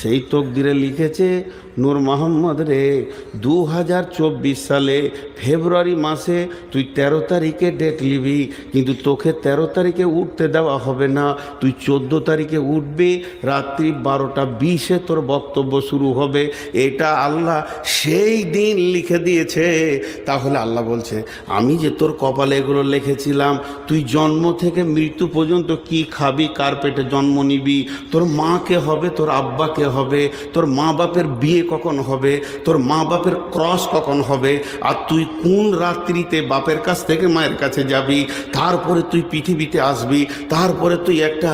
সেই তকদিরে লিখেছে নূর মোহাম্মদ রে দু হাজার চব্বিশ সালে ফেব্রুয়ারি মাসে তুই তেরো তারিখে ডেট নিবি কিন্তু তোকে তেরো তারিখে উঠতে দেওয়া হবে না। তুই চোদ্দ তারিখে উঠবি, রাত্রি বারোটা বিশে তোর বক্তব্য শুরু হবে। এটা আল্লাহ সেই দিন লিখে দিয়েছে। তাহলে আল্লাহ বলছে, আমি যে তোর কপালে এগুলো লিখেছিলাম, তুই জন্ম থেকে মৃত্যু পর্যন্ত কি খাবি, কার পেটে জন্ম নিবি, তোর মাকে হবে, তোর আব্বা কে হবে, তোর মা বাপের বিয়ে কখন হবে, তোর মা বাপের ক্রস কখন হবে, আর তুই কোন রাত্রিতে বাপের কাছ থেকে মায়ের কাছে যাবি, তারপরে তুই পৃথিবীতে আসবি, তারপরে তুই একটা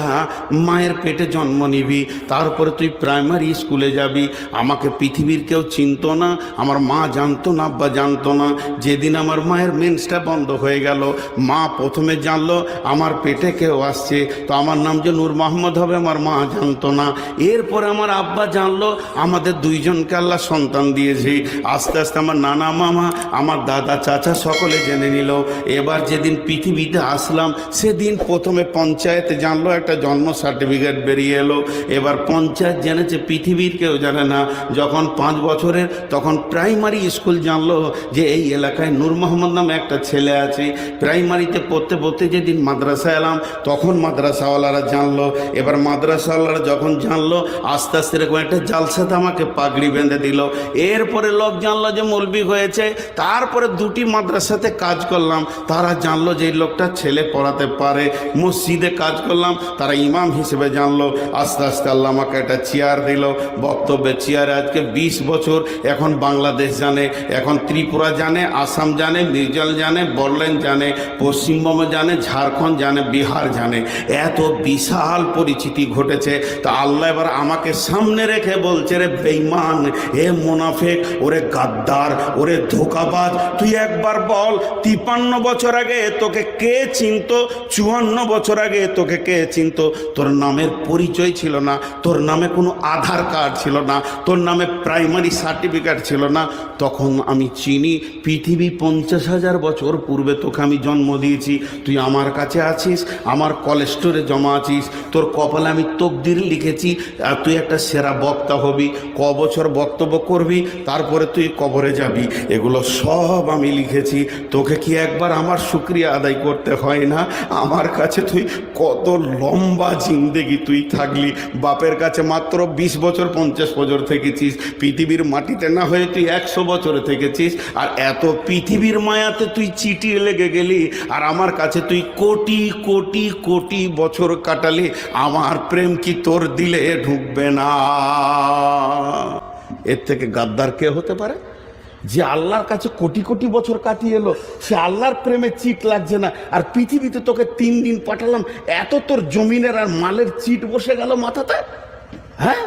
মায়ের পেটে জন্ম নিবি, তারপরে তুই প্রাইমারি স্কুলে যাবি, আমাকে পৃথিবীর কেউ চিনত না, আমার মা জানতো না, আব্বা জানতো না, যেদিন আমার মায়ের মেন্সটা বন্ধ হয়ে গেল, মা প্রথমে জানলো আমার পেটে কেউ আসছে, তো আমার নাম যে নূর মোহাম্মদ হবে, আমার মা জানতো না, এরপরে আমার আব্বা জানলো, আমাদের দুইজনকে আল্লাহ সন্তান দিয়েছে। আস্তে আস্তে আমার নানা মামা, আমার দাদা, চাচা সকলে জেনে নিল। এবার যেদিন পৃথিবীতে আসলাম, সেদিন প্রথমে পঞ্চায়েতে জানলো, একটা জন্ম সার্টিফিকেট বেরিয়ে এলো। এবার পঞ্চায়েত জেনেছে, পৃথিবীর কেউ জানে না। যখন পাঁচ বছরের, তখন প্রাইমারি স্কুল জানলো যে এই এলাকায় নূর মোহাম্মদ নামে একটা ছেলে আছে। প্রাইমারিতে পড়তে পড়তে যেদিন মাদ্রাসা এলাম, তখন মাদ্রাসাওয়ালারা জানলো। এবার মাদ্রাসাওয়ালারা যখন জানলো, আস্তে আস্তে এরকম একটা জালসাতে আমাকে পাগড়ি বেঁধে দিল। এরপরে লোক জানলো যে মলবি হয়েছে। তারপরে দুটি মাদ্রাসাতে কাজ করলাম। তারা জানলো যে এই লোকটা ছেলে পড়াতে পারে। মসজিদে কাজ করলাম। তারা ইমাম হিসেবে জানলো। আস্তে আস্তে আল্লাহ আমাকে একটা চেয়ার দিল। বক্তব্যের চেয়ারে আজকে ২০ বছর। এখন বাংলাদেশ জানে, এখন ত্রিপুরা জানে, আসাম জানে মির্জাল জানে বড়লেন্ড জানে, পশ্চিমবঙ্গ জানে, ঝাড়খণ্ড জানে, বিহার জানে। এত বিশাল পরিচিতি ঘটেছে। তা আল্লাহ এবার আমাকে সামনে রেখে বলছে, রে বেইমান এ মোনাফেক, ওরে গাদ্দার, ওরে ধোকাবাজ, তুই একবার বল তিপান্ন বছর আগে তোকে কে চিনত, চুয়ান্ন বছর আগে তোকে কে চিনত? তোর নামের পরিচয় ছিল না, তোর নামে কোনো আধার কার্ড ছিল না, তোর নামে প্রাইমারি সার্টিফিকেট ছিল না। তখন আমি চিনি, পৃথিবী পঞ্চাশ হাজার বছর পূর্বে তোকে আমি জন্ম দিয়েছি। তুই আমার কাছে আছিস, আমার কলেস্টোরে জমা আছিস, তোর কপালে আমি তকদির লিখেছি, আর তুই একটা সেরা বক্তা হবি, ক বছর বক্তব্য করবি, তারপরে তুই কবরে যাবি। এগুলো সব আমি লিখেছি। তোকে কি একবার আমার শুক্রিয়া আদায় করতে হয় না? আমার কাছে তুই কত লম্বা জিন্দেগি তুই থাকলি। বাপের কাছে মাত্র বিশ বছর, পঞ্চাশ বছর থেকেছিস। পৃথিবীর মাটিতে না হয়ে তুই একশো বছরে থেকেছিস। আর এত পৃথিবীর মায়াতে তুই চিটিয়ে লেগে গেলি। আর আমার কাছে তুই কোটি কোটি কোটি বছর কাটালি। আমার প্রেম কি তোর দিলে ঢুকবে না? এর থেকে গাদ্দার কে হতে পারে? যে আল্লাহর কাছে কোটি কোটি বছর কাটিয়ে এলো, সে আল্লাহর প্রেমে চিট লাগছে না। আর পৃথিবীতে তোকে তিন দিন পাঠালাম, এত তোর জমিনের আর মালের চিট বসে গেল মাথাতে? হ্যাঁ?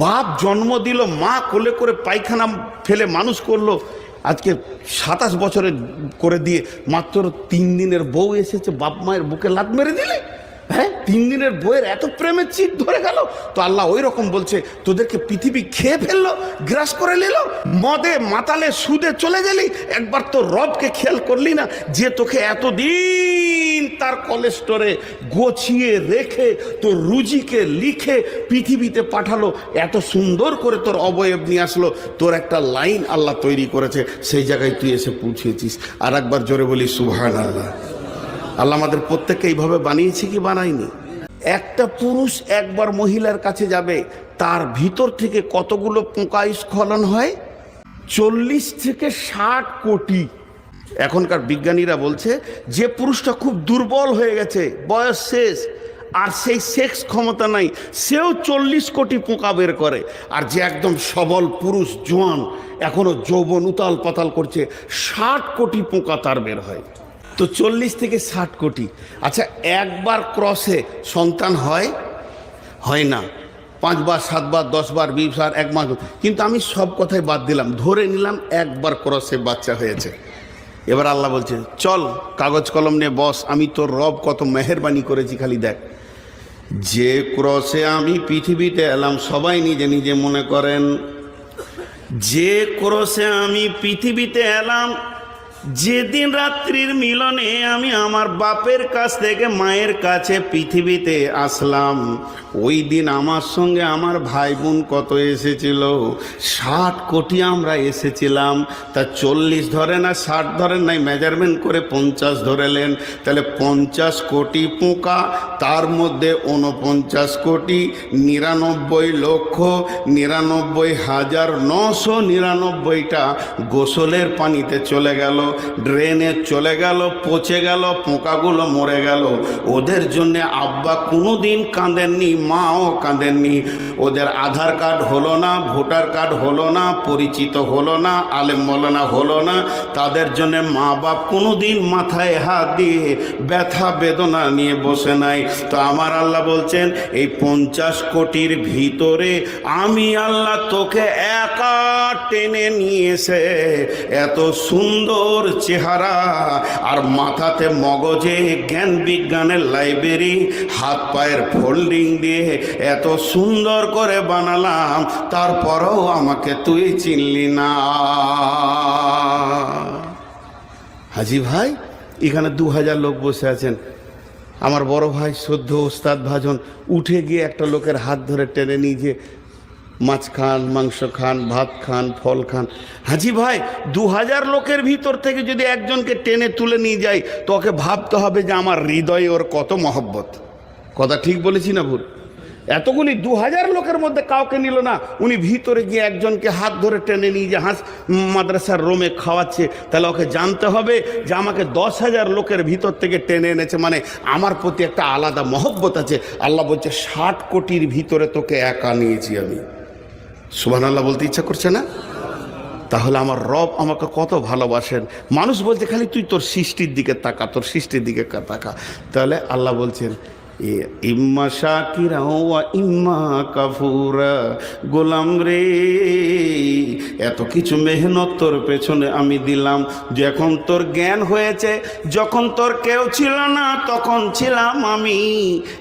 বাপ জন্ম দিল, মা কোলে করে পায়খানা ফেলে মানুষ করল। আজকে সাতাশ বছরে করে দিয়ে মাত্র তিন দিনের বউ এসেছে, বাপ মায়ের বুকে লাত মেরে দিলে? হ্যাঁ? তিন দিনের বইয়ের এত প্রেমের চিট ধরে গেল। তো আল্লাহ ওই রকম বলছে, তোদেরকে পৃথিবী খেয়ে ফেলল, গ্রাস করে নিল, মদে, মাতালে, সুদে চলে গেলি, একবার তো রবকে খেয়াল করলি না, যে তোকে এতদিন তার কলেস্টরে গোছিয়ে রেখে, তোর রুজিকে লিখে পৃথিবীতে পাঠালো, এত সুন্দর করে তোর অবয়ব নিয়ে আসলো, তোর একটা লাইন আল্লাহ তৈরি করেছে, সেই জায়গায় তুই এসে পৌঁছেছিস। আর একবার জোরে বলি সুভান আল্লাহ আল্লাহ আমাদের প্রত্যেককে এইভাবে বানিয়েছে কি বানায়নি? একটা পুরুষ একবার মহিলার কাছে যাবে, তার ভিতর থেকে কতগুলো পোকা স্খলন হয়? চল্লিশ থেকে ষাট কোটি। এখনকার বিজ্ঞানীরা বলছে, যে পুরুষটা খুব দুর্বল হয়ে গেছে, বয়স শেষ, আর সেই সেক্স ক্ষমতা নাই, সেও চল্লিশ কোটি পোকা বের করে। আর যে একদম সবল পুরুষ, জোয়ান, এখনও যৌবন উতাল পাতাল করছে, ষাট কোটি পোকা তার বের হয়। তো চল্লিশ থেকে ষাট কোটি। আচ্ছা একবার ক্রসে সন্তান হয়? হয় না। পাঁচবার, সাতবার, দশবার, বিশবার এক মাস কিন্তু আমি সব কথাই বাদ দিলাম। ধরে নিলাম একবার ক্রসে বাচ্চা হয়েছে। এবার আল্লাহ বলছে, চল, কাগজ কলম নিয়ে বস। আমি তোর রব কত মেহরবানি করেছি, খালি দেখ। যে ক্রসে আমি পৃথিবীতে এলাম, সবাই নিজে নিজে মনে করেন, যে ক্রসে আমি পৃথিবীতে এলাম যেদিন রাত্রির মিলনে আমি আমার বাপের কাছ থেকে মায়ের কাছে পৃথিবীতে আসলাম ওই দিন আমার সঙ্গে আমার ভাই বোন কত এসেছিল? ষাট কোটি আমরা এসেছিলাম। তা চল্লিশ ধরে না, ষাট ধরেন নাই মেজারমেন্ট করে পঞ্চাশ ধরেলেন। তাহলে পঞ্চাশ কোটি পোকা, তার মধ্যে উনপঞ্চাশ কোটি, নিরানব্বই লক্ষ, নিরানব্বই হাজার নশো নিরানব্বইটা গোসলের পানিতে চলে গেল, ড্রেনে চলে গেল, পচে গেল, পোকাগুলো মরে গেল। ওদের জন্যে আব্বা কোনো দিন কাঁদেননি মাও কাঁদেননি। ওদের আধার কার্ড হলো না, ভোটার কার্ড হলো না, পরিচিত হলো না, আলেম মৌলানা হলো না। তাদের জন্য মা বাপ কোনো দিন মাথায় হাত দিয়ে ব্যথা, বেদনা নিয়ে বসে নাই। তো আমার আল্লাহ বলছেন, এই পঞ্চাশ কোটির ভিতরে আমি আল্লাহ তোকে একা টেনে নিয়েছে। এত সুন্দর চেহারা আর মাথাতে মগজে জ্ঞান বিজ্ঞানের লাইব্রেরি, হাত পায়ের ফোল্ডিং দিয়ে এত সুন্দর করে বানালাম, তারপরেও আমাকে তুই চিনলি না। হাজি ভাই, এখানে দু হাজার লোক বসে আছেন। আমার বড় ভাই সদ্য ওস্তাদ ভাজন উঠে গিয়ে একটা লোকের হাত ধরে টেনে নিয়ে যে মাছ খান, মাংস খান, ভাত খান, ফল খান। হাজি ভাই দু হাজার লোকের ভিতর থেকে যদি একজনকে টেনে তুলে নিয়ে যাই তো ওকে ভাবতে হবে যে আমার হৃদয়ে ওর কত মহব্বত। কথা ঠিক বলেছি না ভুল? এতগুলি দু হাজার লোকের মধ্যে কাউকে নিল না। উনি ভিতরে গিয়ে একজনকে হাত ধরে টেনে নিয়ে যে, হাঁস, মাদ্রাসার রোমে খাওয়াচ্ছে, তাহলে ওকে জানতে হবে যে আমাকে দশ হাজার লোকের ভিতর থেকে টেনে এনেছে। মানে আমার প্রতি একটা আলাদা মহব্বত আছে। আল্লাহ বলছে, ষাট কোটির ভিতরে তোকে একা নিয়েছি আমি। সুবান আল্লাহ বলতে ইচ্ছা করছে না? তাহলে আমার রব আমাকে কত ভালোবাসেন। মানুষ বলছে, খালি তুই তোর সৃষ্টির দিকে তাকা, তোর সৃষ্টির দিকে তাকা। তাহলে আল্লাহ বলছেন ইম্মা শাকিরা ওয়া ইম্মা কাফুরা। গোলাম রে, এত কিছু মেহনত তোর পেছনে আমি দিলাম। যখন তোর জ্ঞান হয়েছে, যখন তোর কেউ ছিল না, তখন ছিলাম আমি।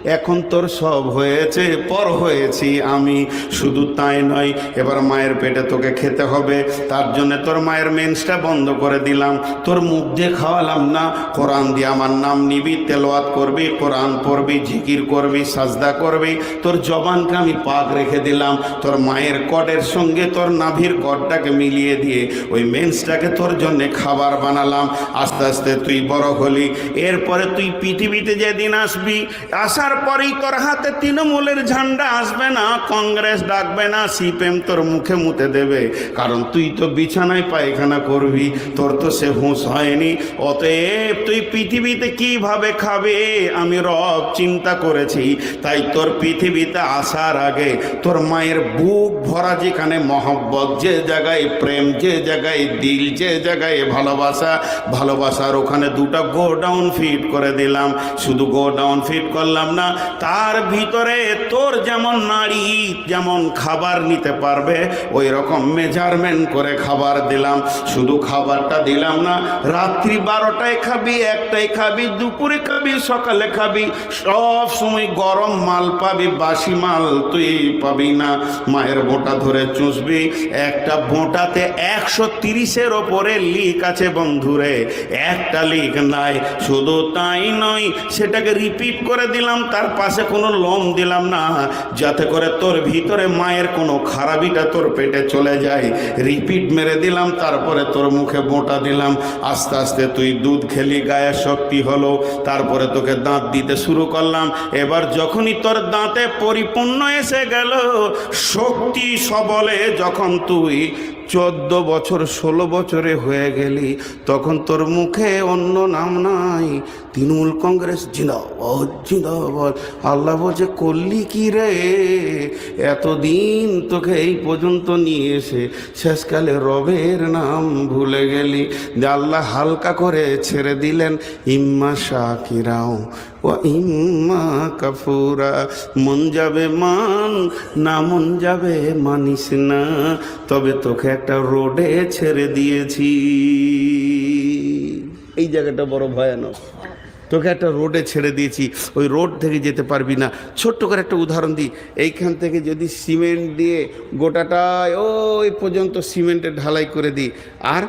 এখন তোর সব হয়েছে, পর হয়েছি আমি। শুধু তাই নয়, এবার মায়ের পেটে তোকে খেতে হবে। তার জন্য তোর মায়ের মেন্সটা বন্ধ করে দিলাম। তোর মুখ দিয়ে খাওয়ালাম না। কোরআন দিয়ে আমার নাম নিবি তেলোয়াত করবি, কোরআন পড়বি জিকির করবি, সাজদা করবি। তোর জবানকে আমি পাক রেখে দিলাম। তোর মায়ের কটের সঙ্গে তোর নাভির কটটাকে মিলিয়ে দিয়ে ওই মেন্সটাকে তোর জন্যে খাবার বানালাম। আস্তে আস্তে তুই বড় হলি। এরপরে তুই পৃথিবীতে যেদিন আসবি, আসার পরেই তোর হাতে তৃণমূলের ঝান্ডা আসবে না, কংগ্রেস ডাকবে না, সিপিএম তোর মুখে মুতে দেবে। কারণ তুই তো বিছানায় পায়খানা করবি, তোর তো সে হুঁশ হয়নি। অতএব তুই পৃথিবীতে কীভাবে খাবে, আমি রব চিন্তা করেছি, তাই তোর পৃথিবীতে আসার আগে তোর মায়ের বুক ভরা যেখানে মহব্বত, যে জায়গায় প্রেম, যে জায়গায় দিল, যে জায়গায় ভালোবাসা, ভালোবাসার ওখানে দুটো গো ডাউন ফিট করে দিলাম। শুধু গো ডাউন ফিট করলাম না, তার ভিতরে তোর যেমন নারী যেমন খাবার নিতে পারবে ওই রকম মেজারমেন্ট করে খাবার দিলাম। শুধু খাবারটা দিলাম না, রাত্রি বারোটায় খাবি একটাই খাবি, দুপুরে খাবি, সকালে খাবি সব সময় গরম মাল পাবি, বাসি মাল তুই পাবি না। মায়ের বোঁটা ধরে চুষবি, একটা বোঁটাতে একশো তিরিশের ওপরে লিক আছে বন্ধুরে। একটা লিক নাই, শুধু তাই নয়, সেটাকে রিপিট করে দিলাম, তার পাশে কোনো লোম দিলাম না, যাতে করে তোর ভিতরে মায়ের কোনো খারাপিটা তোর পেটে চলে যায়। রিপিট মেরে দিলাম, তারপরে তোর মুখে বোঁটা দিলাম। আস্তে আস্তে তুই দুধ খেলি গায়ে শক্তি হলো, তারপরে তোকে দাঁত দিতে শুরু করলাম। এবার যখনই তোর দাঁতে পরিপূর্ণ এসে গেল শক্তি সবলে যখন তুই চোদ্দ বছর, ষোলো বছরে হয়ে গেলি। তখন তোর মুখে অন্য নাম নাই। তৃণমূল কংগ্রেস, জিন্দাবাদ জিন্দাবাদ। আল্লাহ বলছে, করলি কি রে? এতদিন তোকে এই পর্যন্ত নিয়ে এসে শেষকালে রবের নাম ভুলে গেলি। যে আল্লাহ হালকা করে ছেড়ে দিলেন, ইম্মা শাকিরাও ও ইম্মা কাফুরা। মন যাবে মান, না মন যাবে মানিস না। তবে তোকে একটা রোডে ছেড়ে দিয়েছি। এই জায়গাটা বড় ভয়ানক। তোকে একটা রোডে ছেড়ে দিয়েছি। ওই রোড থেকে যেতে পারবি না। ছোট্ট করে একটা উদাহরণ দিই। এইখান থেকে যদি সিমেন্ট দিয়ে গোটাটায় ওই পর্যন্ত সিমেন্টের ঢালাই করে দিই। আর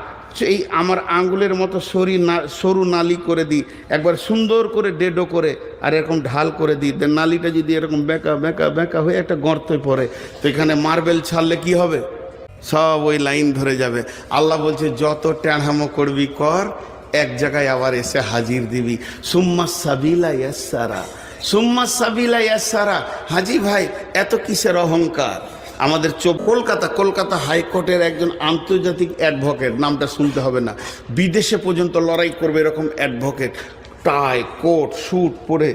এই আমার আঙ্গুলের মতো সরি না, সরু নালি করে দিই। একবার সুন্দর করে ডেডো করে আর এরকম ঢাল করে দিই। নালিটা যদি এরকম বেঁকা বেঁকা বেঁকা হয়ে একটা গর্তে পড়ে। তো এখানে মার্বেল ছাড়লে কি হবে? সব ওই লাইন ধরে যাবে। আল্লাহ বলছে, যত ট্যাঁড়ামো করবি কর, এক জায়গায় আবার এসে হাজির দিবি। সুম্মা সাবিলা ইয়াসারা, সুম্মা সাবিলা ইয়াসারা। হাজি ভাই, এত কিসের অহংকার? আমাদের চোখ কলকাতা কলকাতা হাইকোর্টের একজন আন্তর্জাতিক অ্যাডভোকেট, নামটা শুনতে হবে না। বিদেশে পর্যন্ত লড়াই করবে এরকম অ্যাডভোকেট। টাই, কোট স্যুট পরে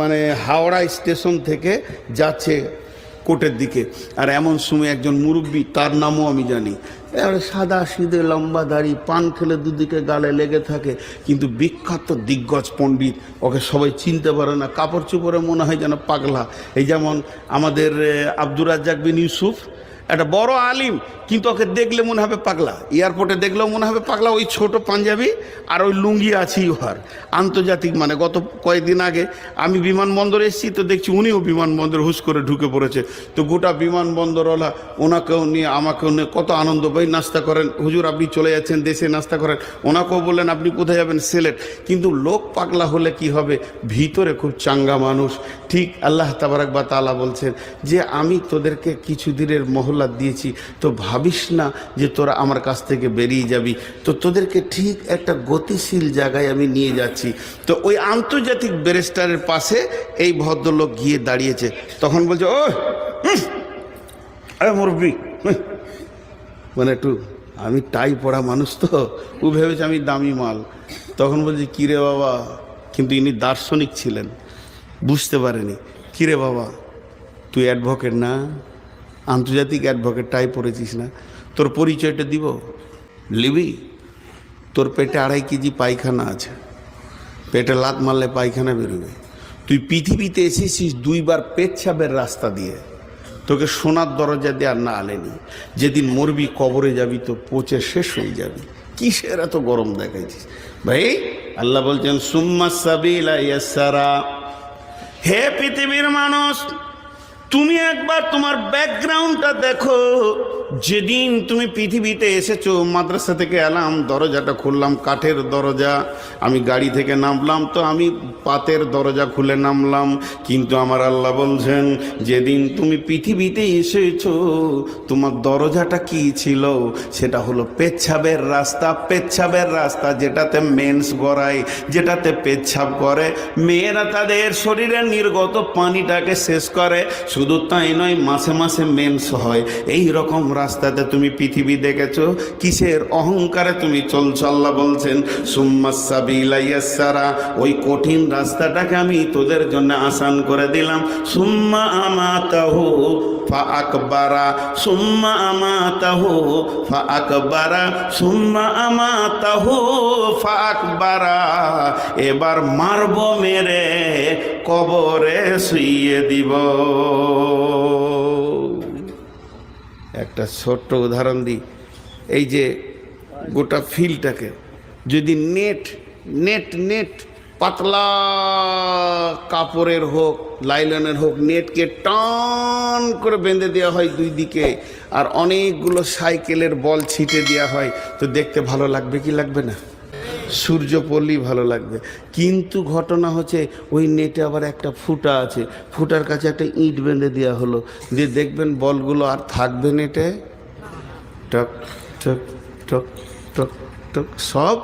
মানে হাওড়া স্টেশন থেকে যাচ্ছে কোর্টের দিকে। আর এমন সময় একজন মুরব্বী, তার নামও আমি জানি সাদা সিদে লম্বা দাড়ি, পান খেলে দুদিকে গালে লেগে থাকে, কিন্তু বিখ্যাত দিগ্গজ পণ্ডিত, ওকে সবাই চিনতে পারে না, কাপড় চোপড়ে মনে হয় যেন পাগলা। এই যেমন আমাদের আব্দুর রাজ্জাক বিন ইউসুফ একটা বড় আলিম, কিন্তু ওকে দেখলে মনে হবে পাগলা। এয়ারপোর্টে দেখলেও মনে হবে পাগলা, ওই ছোট পাঞ্জাবি আর ওই লুঙ্গি আছেই উহার আন্তর্জাতিক মানে গত কয়েকদিন আগে আমি বিমানবন্দরে এসেছি, তো দেখছি উনিও বিমানবন্দর হুস করে ঢুকে পড়েছে। তো গোটা বিমানবন্দরওয়ালা ওনাকেও নিয়ে, আমাকেও নিয়ে কত আনন্দ ভাই নাস্তা করেন। হুজুর, আপনি চলে যাচ্ছেন, দেশে নাস্তা করেন। ওনাকেও বললেন, আপনি কোথায় যাবেন? সিলেট। কিন্তু লোক পাগলা হলে কি হবে? ভিতরে খুব চাঙ্গা মানুষ। ঠিক আল্লাহ তাবারাক বা তালা বলছেন যে, আমি তোদেরকে কিছু দিনের মহল্লাত দিয়েছি, তো ভাবিস না যে তোরা আমার কাছ থেকে বেরিয়ে যাবি। তো তোদেরকে ঠিক একটা গতিশীল জায়গায় আমি নিয়ে যাচ্ছি। তো ওই আন্তর্জাতিক ব্যারিস্টারের পাশে এই ভদ্রলোক গিয়ে দাঁড়িয়েছে। তখন বলছে ও মুরব্বী মানে একটু, আমি টাই পড়া মানুষ তো, ও ভেবেছে আমি দামি মাল। তখন বলছি কিরে বাবা? কিন্তু ইনি দার্শনিক ছিলেন, বুঝতে পারেনি। কিরে বাবা, তুই অ্যাডভোকেট না? আন্তর্জাতিক অ্যাডভোকেট টাই পড়েছিস না? তোর পরিচয়টা দিব? লিবি, তোর পেটে আড়াই কেজি পায়খানা আছে। পেটে লাত মারলে পায়খানা বেরোবে। তুই পৃথিবীতে এসেছিস দুইবার পেচ্ছাবের রাস্তা দিয়ে। তোকে সোনার দরজা দিয়ে আর না আলেনি। যেদিন মরবি, কবরে যাবি তো পচে শেষ হয়ে যাবি। কিসের এত গরম দেখাইছিস? ভাই, আল্লাহ বলছেন, সুম্মা সাবিলা ইয়াসারা। হে পৃথিবীর মানুষ তুমি একবার তোমার ব্যাকগ্রাউন্ডটা দেখো। যেদিন তুমি পৃথিবীতে এসেছ, মাদ্রাসা থেকে এলাম, দরজাটা খুললাম, কাঠের দরজা, আমি গাড়ি থেকে নামলাম, তো আমি পাতের দরজা খুলে নামলাম। কিন্তু আমার আল্লাহ বলছেন, যেদিন তুমি পৃথিবীতে এসেছ, তোমার দরজাটা কি ছিল? সেটা হলো পেচ্ছাবের রাস্তা। পেচ্ছাবের রাস্তা যেটাতে মেন্স গড়ায়, যেটাতে পেচ্ছাব করে। মেয়েরা তাদের শরীরে নির্গত পানিটাকে শেষ করে। শুধু তাই নয়, মাসে মাসে মেন্স হয়। এই রকম রাস্তাতে তুমি পৃথিবী দেখেছ? কিসের অহংকারে তুমি চলছো আল্লাহ বলছেন সুম্মাসাবিলাইয়াসারা ওই কঠিন রাস্তাটাকে আমি তোদের জন্য আসান করে দিলাম। সুম্মা আমাতাহু ফা আকবারা সুম্মা আমাতাহু ফা আকবারা সুম্মা আমাতাহু ফা আকবারা এবার মারব মেরে কবরে শুইয়ে দিব। একটা ছোট্ট উদাহরণ দিই। এই যে গোটা ফিল্ডটাকে যদি নেট নেট নেট, পাতলা কাপড়ের হোক, লাইলনের হোক, নেটকে টান করে বেঁধে দেওয়া হয় দুই দিকে আর অনেকগুলো সাইকেলের বল ছিটে দেওয়া হয়, তো দেখতে ভালো লাগবে কি লাগবে না? সূর্য পড়লেই ভালো লাগবে। কিন্তু ঘটনা হচ্ছে, ওই নেটে আবার একটা ফুটা আছে। ফুটার কাছে একটা ইট বেঁধে দেওয়া হলো। দিয়ে দেখবেন বলগুলো আর থাকবে নেটে। টক টক টক টক টক, সব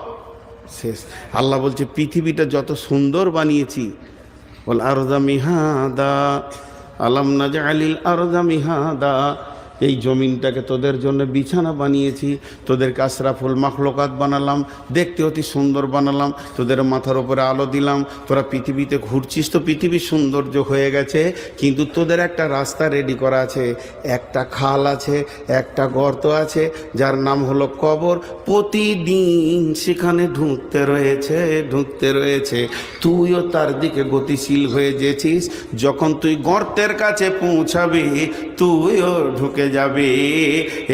শেষ। আল্লাহ বলছে, পৃথিবীটা যত সুন্দর বানিয়েছি বল আরদা মিহাদা, আলাম নাজা আলিল আরদা মিহাদা এই জমিনটাকে তোদের জন্য বিছানা বানিয়েছি তোদেরকে আশরাফুল মাখলকাত বানালাম, দেখতে অতি সুন্দর বানালাম, তোদের মাথার উপরে আলো দিলাম, তোরা পৃথিবীতে ঘুরছিস তো পৃথিবী সৌন্দর্য হয়ে গেছে, কিন্তু তোদের একটা রাস্তা রেডি করা আছে, একটা খাল আছে, একটা গর্ত আছে, যার নাম হলো কবর, প্রতিদিন সেখানে ঢুকতে রয়েছে ঢুকতে রয়েছে। তুইও তার দিকে গতিশীল হয়ে যেছিস, যখন তুই গর্তের কাছে পৌঁছাবি, তুইও ঢুকে যাবে।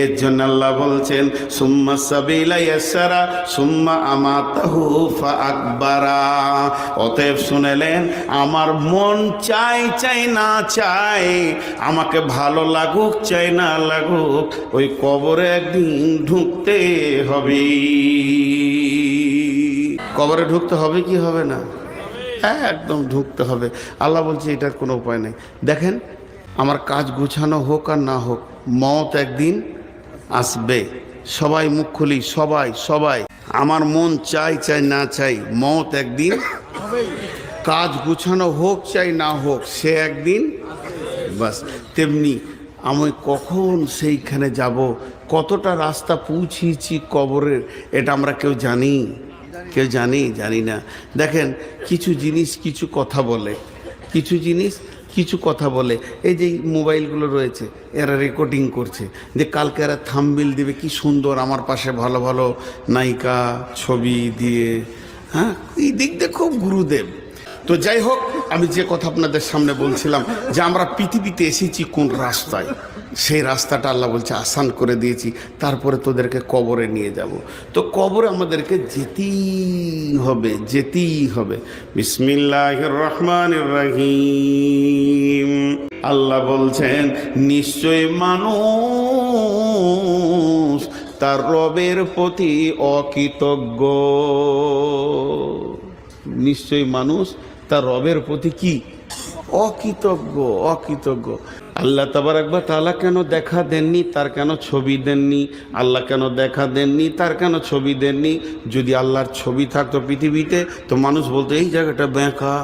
এর জন্য আল্লাহ বলছেন, সুম্মা সাবিলা ইয়াসারা, সুম্মা আমাতাহু ফা আকবারা অতএব শুনেলেন, আমার মন চাই চাই না চাই, আমাকে ভালো লাগুক, চাই না লাগুক, ওই কবরে একদিন ঢুকতে হবে। কবরে ঢুকতে হবে কি হবে না? হ্যাঁ একদম ঢুকতে হবে। আল্লাহ বলছে, এটার কোনো উপায় নেই। দেখেন, আমার কাজ গুছানো হোক আর না হোক মত একদিন আসবে। সবাই মুখ খুলি, সবাই সবাই। আমার মন চাই চাই, না চাই, মত একদিন কাজ গুছানো হোক, চাই, না হোক, সে একদিন বাস। তেমনি আমি কখন সেইখানে যাব, কতটা রাস্তা পৌঁছিয়েছি কবরের, এটা আমরা কেউ জানি? কেউ জানি? জানি না। দেখেন, কিছু জিনিস কিছু কথা বলে, কিছু জিনিস কিছু কথা বলে। এই যে মোবাইলগুলো রয়েছে, এরা রেকর্ডিং করছে। যে কালকে এরা থামবিল দিবে, কি সুন্দর আমার পাশে ভালো ভালো নায়িকা ছবি দিয়ে। হ্যাঁ? এই দিক দিয়ে খুব গুরুদেব। তো যাই হোক আমি যে কথা আপনাদের সামনে বলছিলাম যে আমরা পৃথিবীতে এসেছি কোন রাস্তায়? সেই রাস্তাটা আল্লাহ বলছে, আসান করে দিয়েছি, তারপরে তোদেরকে কবরে নিয়ে যাব। তো কবরে আমাদেরকে যেতেই হবে যেতেই হবে। বিসমিল্লাহ রহমান রহিম। আল্লাহ বলছেন, নিশ্চয় মানুষ তার রবের প্রতি অকৃতজ্ঞ। নিশ্চয়ই মানুষ তার রবের প্রতি কি? অকৃতজ্ঞ অকৃতজ্ঞ। আল্লাহ তাবার একবার তালা কেন দেখা দেননি? তার কেন ছবি দেননি? আল্লাহ কেন দেখা দেননি? তার কেন ছবি দেননি? যদি আল্লাহর ছবি থাকতো পৃথিবীতে, তো মানুষ বলতো, এই জায়গাটা বেঁকা।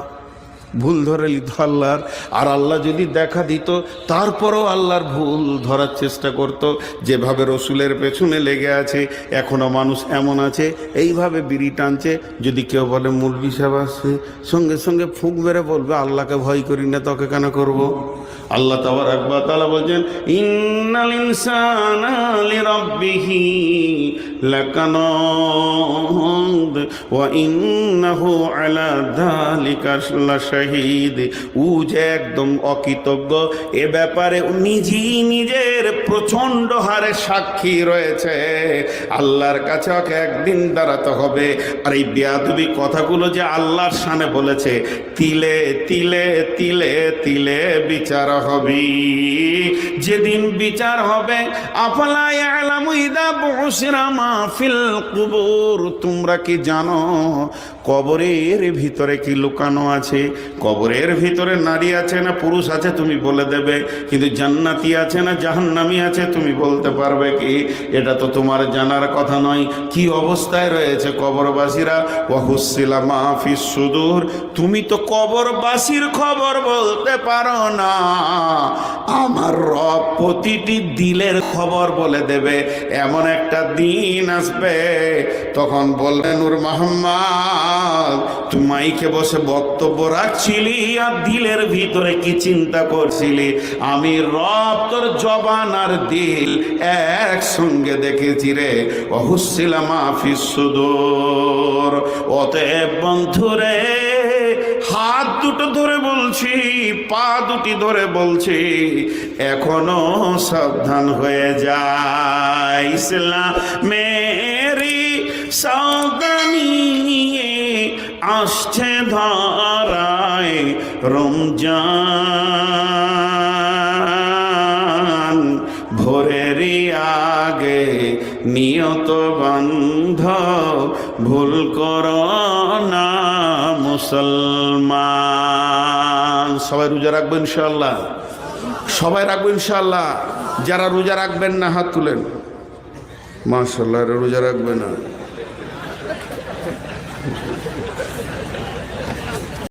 ভুল ধরে নিত আল্লাহর আর আল্লাহ যদি দেখা দিত, তারপরও আল্লাহর ভুল ধরার চেষ্টা করত যেভাবে রসুলের পেছনে লেগে আছে এখনও মানুষ এমন আছে, এইভাবে বিড়ি টানছে, যদি কেউ বলে, মুরগি সাহেব আসছে, সঙ্গে সঙ্গে ফুঁক মেরে বলবে, আল্লাহকে ভয় করি না, তোকে কেন করব। আল্লাহ তাবার একবার তালা বলছেন, ইন্নাল ইনসানা লিরাব্বিহি লাকানাদ, ওয়া ইন্নাহু আলা যালিকা লাশাহিদ ও যে একদম অকৃতজ্ঞ, এ ব্যাপারে নিজের হারে সাক্ষী রয়েছে। আল্লাহর কাছে ওকে একদিন দাঁড়াতে হবে। আর এই বেয়াদবি কথাগুলো যে আল্লাহর সামনে বলেছে, তিলে তিলে তিলে তিলে বিচার হবে। যেদিন বিচার হবে, আফলা তোমরা কি জানো কবরের ভিতরে কি লুকানো আছে? কবরের ভিতরে নারী আছে না পুরুষ আছে তুমি বলে দেবে, কিন্তু জান্নাতি আছে না জাহান্নামি আছে তুমি বলতে পারবে কি? এটা তো তোমার জানার কথা নয়। কি অবস্থায় রয়েছে কবরবাসীরা? ওয়াহুসিলা মাহফিস সুদূর। তুমি তো কবরবাসীর খবর বলতে পারো না। আমার রব প্রতিটি দিলের খবর বলে দেবে, এমন একটা দিন আসবে। তখন বললেন নূর মোহাম্মদ তুই মাইকে বসে বক্তব্য রাখছিলি আর দিলের ভিতরে কি চিন্তা করছিলি? আমি রব তোর জবান আর দিল একসঙ্গে দেখেছি রে। অহুসিলা মাহফিস সুদূর, অতএব বন্ধুরে হাত ধরে বলছি, পা দুটি ধরে বলছি, এখনও সাবধান হয়ে যায় ইসলামেরি সাবধানি আসছে ধরায় রমজান। ভোরেরই আগে নিয়ত বন্ধ, ভুল করো না মুসলমান। সবাই রোজা রাখব ইনশাল্লাহ সবাই রাখব ইনশাল্লাহ যারা রোজা রাখবেন না, হাত তুলেন। মাশাল্লাহ রোজা রাখবে না।